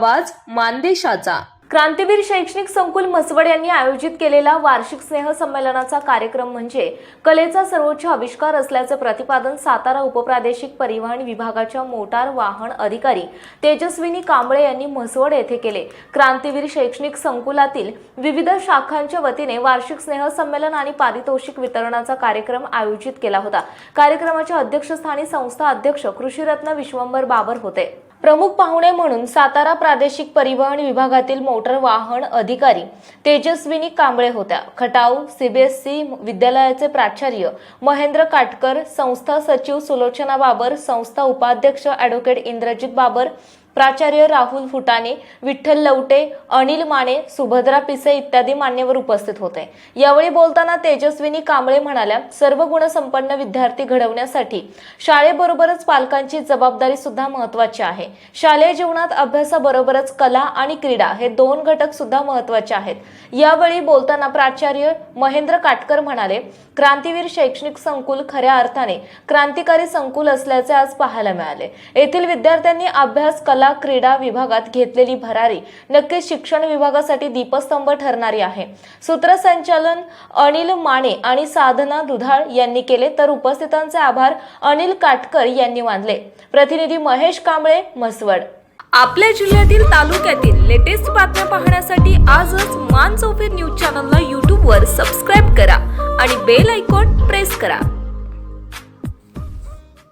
आवाज मानदेशाचा. क्रांतीवीर शैक्षणिक संकुल म्हसवड यांनी आयोजित केलेला वार्षिक स्नेह संमेलनाचा कार्यक्रम म्हणजे कलेचा सर्वोच्च आविष्कार असल्याचं प्रतिपादन सातारा उपप्रादेशिक परिवहन विभागाच्या मोटार वाहन अधिकारी तेजस्विनी कांबळे यांनी म्हसवड येथे केले. क्रांतीवीर शैक्षणिक संकुलातील विविध शाखांच्या वतीने वार्षिक स्नेह संमेलन आणि पारितोषिक वितरणाचा कार्यक्रम आयोजित केला होता. कार्यक्रमाच्या अध्यक्षस्थानी संस्था अध्यक्ष कृषीरत्न विश्वंभर बाबर होते. प्रमुख पाहुणे म्हणून सातारा प्रादेशिक परिवहन विभागातील मोटर वाहन अधिकारी तेजस्विनी कांबळे होत्या. खटाव सीबीएसई विद्यालयाचे प्राचार्य महेंद्र काटकर संस्था सचिव सुलोचना बाबर संस्था उपाध्यक्ष ॲडव्होकेट इंद्रजित बाबर प्राचार्य राहुल फुटाणे विठ्ठल लवटे अनिल माने सुभद्रा पिसे इत्यादी मान्यवर उपस्थित होते. यावेळी बोलताना तेजस्विनी कांबळे म्हणाल्या सर्व गुणसंपन्न विद्यार्थी घडवण्यासाठी शाळेबरोबरच पालकांची जबाबदारी सुद्धा महत्वाची आहे. शालेय जीवनात अभ्यासाबरोबरच कला आणि क्रीडा हे दोन घटक सुद्धा महत्त्वाचे आहेत. यावेळी बोलताना प्राचार्य महेंद्र काटकर म्हणाले क्रांतीवीर शैक्षणिक संकुल खऱ्या अर्थाने क्रांतिकारी संकुल असल्याचे आज पाहायला मिळाले. येथील विद्यार्थ्यांनी अभ्यास कला कला क्रीडा विभागात घेतलेली भरारी नक्कीच शिक्षण विभागासाठी दीपस्तंभ ठरणारी आहे. सूत्रसंचालन अनिल माने आणि साधना दुधाळ यांनी केले तर उपस्थितांचे आभार अनिल काटकर यांनी मानले. प्रतिनिधी महेश कांबळे म्हसवड. आपल्या जिल्ह्यातील तालुक्यातील लेटेस्ट बातम्या पाहण्यासाठी आजच मान चौफेर न्यूज चॅनलला यूट्यूबवर सबस्क्राईब करा आणि बेल आयकॉन प्रेस करा.